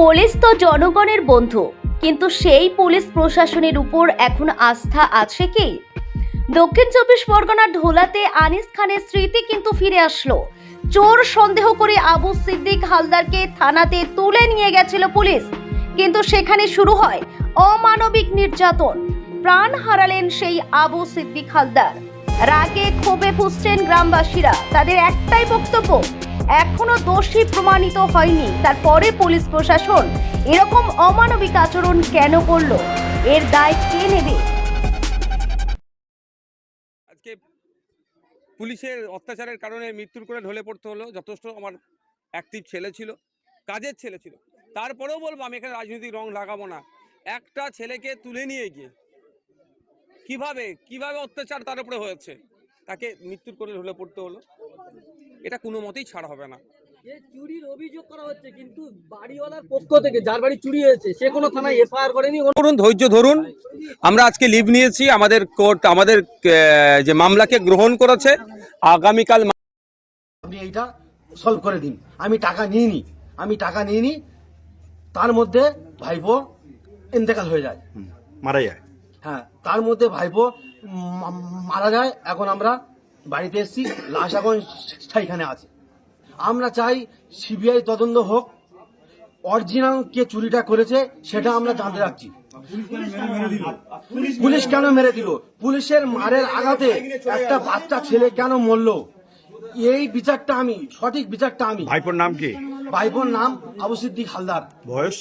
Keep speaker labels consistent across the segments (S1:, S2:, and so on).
S1: Police তো জনগণের বন্ধু, কিন্তু সেই পুলিশ প্রশাসনের উপর এখন আস্থা আছে কি? দক্ষিণ চব্বিশ পরগনার ঢোলাতে আনিস খানের স্মৃতি কিন্তু ফিরে আসলো। চোর সন্দেহ করে আবু সিদ্দিক হালদারকে থানাতে তুলে নিয়ে গেছিল পুলিশ, কিন্তু সেখানে শুরু হয় অমানবিক নির্যাতন। প্রাণ হারালেন সেই আবু সিদ্দিক হালদার। রাগে ক্ষোভে ফুসছেন গ্রামবাসীরা, তাদের একটাই বক্তব্য এখনও দোষী প্রমাণিত হয়নি। তারপরে পুলিশ প্রশাসন এরকম অমানবিক আচরণ কেন করল? এর দায় কে নেবে?
S2: আজকে পুলিশের অত্যাচারের কারণে মৃত্যুর করে ঢলে পড়তে হলো। যথেষ্ট আমার অ্যাক্টিভ ছেলে ছিল, কাজের ছেলে ছিল। তারপরেও বলব, আমি এখানে রাজনৈতিক রং লাগাবো না। একটা ছেলেকে তুলে নিয়ে গিয়ে কীভাবে কীভাবে অত্যাচার তার উপরে হয়েছে, তাকে মৃত্যুর করে ঢলে পড়তে হলো। এটা কোনো মতেই ছাড় হবে না।
S3: চুরির অভিযোগ করা হচ্ছে কিন্তু বাড়িওয়ালার পক্ষ থেকে যার বাড়ি চুরি হয়েছে সে কোনো থানায় এফআইআর করেনি।
S2: ধরুন ধৈর্য ধরুন আমরা আজকে লিভ নিয়েছি আমাদের কোর্ট আমাদের যে মামলাকে গ্রহণ করেছে আগামীকাল
S4: আপনি এইটা সলভ করে দিন। আমি টাকা নিইনি আমি টাকা নিইনি তার মধ্যে ভাইপো ইন্তেকাল হয়ে যায়।
S5: মারা যায়।
S4: হ্যাঁ তার মধ্যে ভাইপো মারা যায়। এখন আমরা বাড়িতে এসেছি লাশ এখন সেইখানে আছে। আমরা চাই সিবিআই তদন্ত হোক অরিজিনাল কে চুরিটা করেছে সেটা আমরা জানতে রাখছি পুলিশ কেন মেরে দিল? পুলিশের মারের আঘাতে একটা বাচ্চা ছেলে কেন মরল? এই বিচারটা আমি সঠিক বিচারটা আমি।
S5: ভাইপোর নাম কি?
S4: ভাইপোর নাম আবু সিদ্দিক হালদার।
S5: বয়স?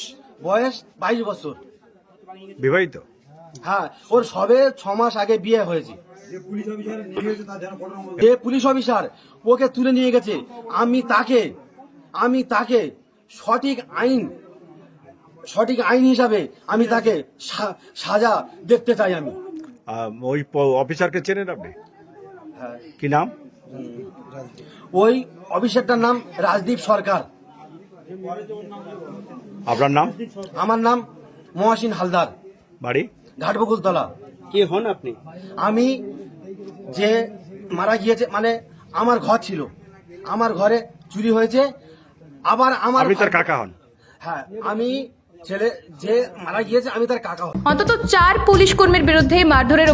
S4: বয়স বাইশ বছর।
S5: বিবাহিত?
S4: হ্যাঁ ওর সবে ছ মাস আগে বিয়ে হয়েছে। যে পুলিশ অফিসার ওকে তুলে নিয়ে গেছে। আমি তাকে আমি তাকে সঠিক আইন সঠিক আইন হিসাবে আমি তাকে সা- সাজা দেখতে চাই আমি।
S5: ওই অফিসারকে চেনেন আপনি?
S4: হ্যাঁ।
S5: কি নাম?
S4: ওই অফিসারটার নাম রাজদীপ সরকার।
S5: আপনার নাম?
S4: আমার নাম মহাসিন হালদার।
S5: বাড়ি?
S4: ঘাটবকুলতলা
S3: কে হন আপনি?
S4: আমি যে মারা গিয়েছে মানে আমার ঘর ছিল। আমার ঘরে চুরি হয়েছে। আবার আমার
S5: আপনি তার কাকা হন।
S4: হ্যাঁ আমি ছেলে যে মারা গিয়েছে আমি তার কাকা হন
S6: অন্তত চার পুলিশ কর্মীর বিরুদ্ধে মারধরের